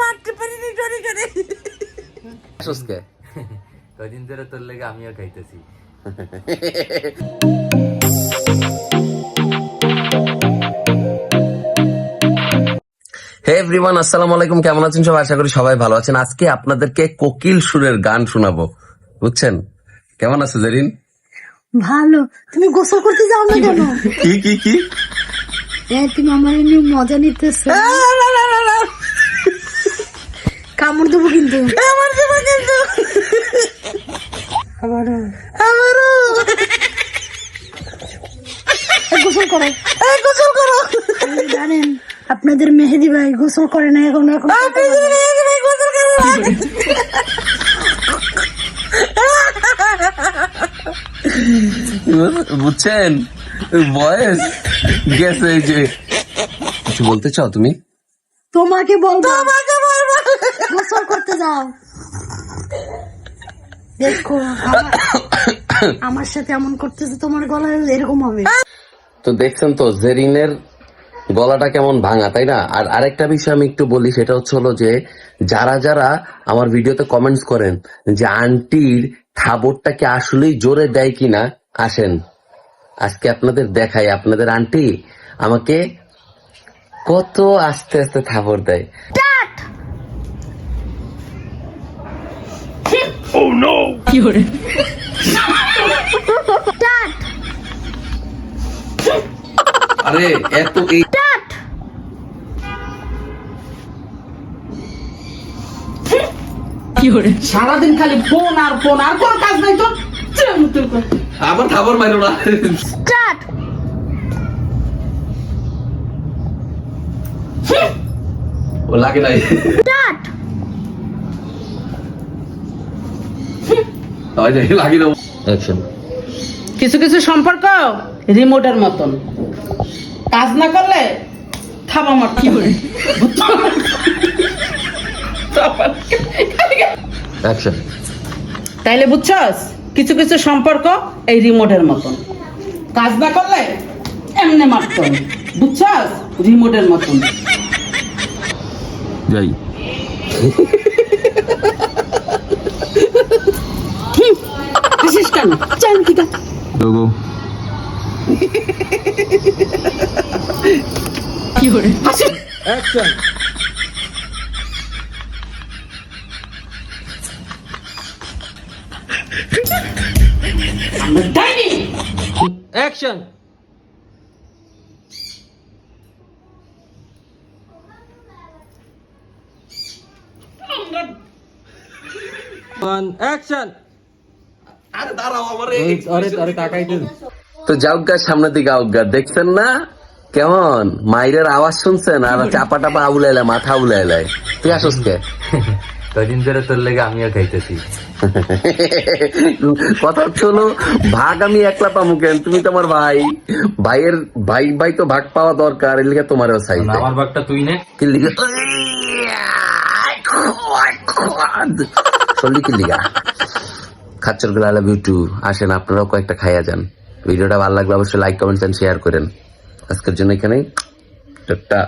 মারতে পারিনি আসসকে কদিন ধরে তোর লেগে আমিও খাইতেছি হে এভরিওয়ান আসসালামু আলাইকুম। কেমন আছেন সবাই? আশা করি সবাই ভালো আছেন। আজকে আপনাদেরকে কোকিল সুরের গান শোনাবো। বুঝছেন? কেমন আছে জেরিন? ভালো। তুমি গোসল করতে যাও না কেন? কি কি কি? হ্যাঁ তুমি আমার নিয়ে মজা নিতেছো। কামড় দেবো কিন্তু। দেবো কিন্তু। আবারও। আমারও এই গোসল করো। গোসল করো। জানেন আপনাদের মেহেদি ভাই গোসল করে না এখন এখন বুঝছেন? বয়স গেছে যে। কিছু বলতে চাও তুমি? তোমাকে বলব। গোসল করতে যাও। দেখো, আমার- সাথে এমন করতেছে, তোমার গলায় এরকম হবে। তো দেখছেন তো, জেরিনের গলাটা কেমন ভাঙা, তাই না? আর আরেকটা বিষয় আমি একটু বলি, সেটা হচ্ছে হলো যে, যারা যারা আমার ভিডিওতে কমেন্টস করেন যে, আন্টির থাবরটা কি আসলেই জোরে দেয় কিনা? আসেন। আজকে আপনাদের দেখাই, আপনাদের আন্টি আমাকে কত আস্তে আস্তে থাবর দেয়। আরে এত এই সারাদিন খালি ফোন আর ফোন আর কোন কাজ নাই কর। আবার থাবর মারো না। স্টার্ট ও লাগে নাই। স্টার্ট অ্যাকশন কিছু কিছু সম্পর্ক রিমোটের মতন। কাজ না করলে থাবা মার কি করে অ্যাকশন তাইলে বুঝছস? কিছু কিছু সম্পর্ক এই রিমোটের মতন। কাজ না করলে এমনি মারত বুঝছস? রিমোটের মতন। যাই। হাসিস কেন চান কি লোগো হাসিস আমরা ডাইনি অ্যাকশন অ্যাকশন আরে দাঁড়াও আমার আরে আরে তাকাইতে তো যাওগা সামনের দিকে আউগা দেখছেন না? কেমন? মাইরের আওয়াজ শুনছেন? আর চাপা টাপা আউলাইলা মাথা আউলাইলাই তুই আসস কে? কদিন ধরে তোর লেগে আমিও খাইতেছি। কথা হচ্ছে হলো ভাগ আমি একলা পামু কেন? তুমি তোমার ভাই। ভাইয়ের ভাই ভাই তো ভাগ পাওয়া দরকার এর লিগে তোমারও চাই। আমার বাগটা তুই নে। কি লিগে? চল্লি কি লিগা। খাচ্চরগুলো আই লাভ ইউ টু আসেন, আপনারাও কয়েকটা খাইয়া যান। ভিডিওটা ভালো লাগলে অবশ্যই লাইক কমেন্ট শেয়ার করেন। আজকের জন্য এখানেই। টাটা।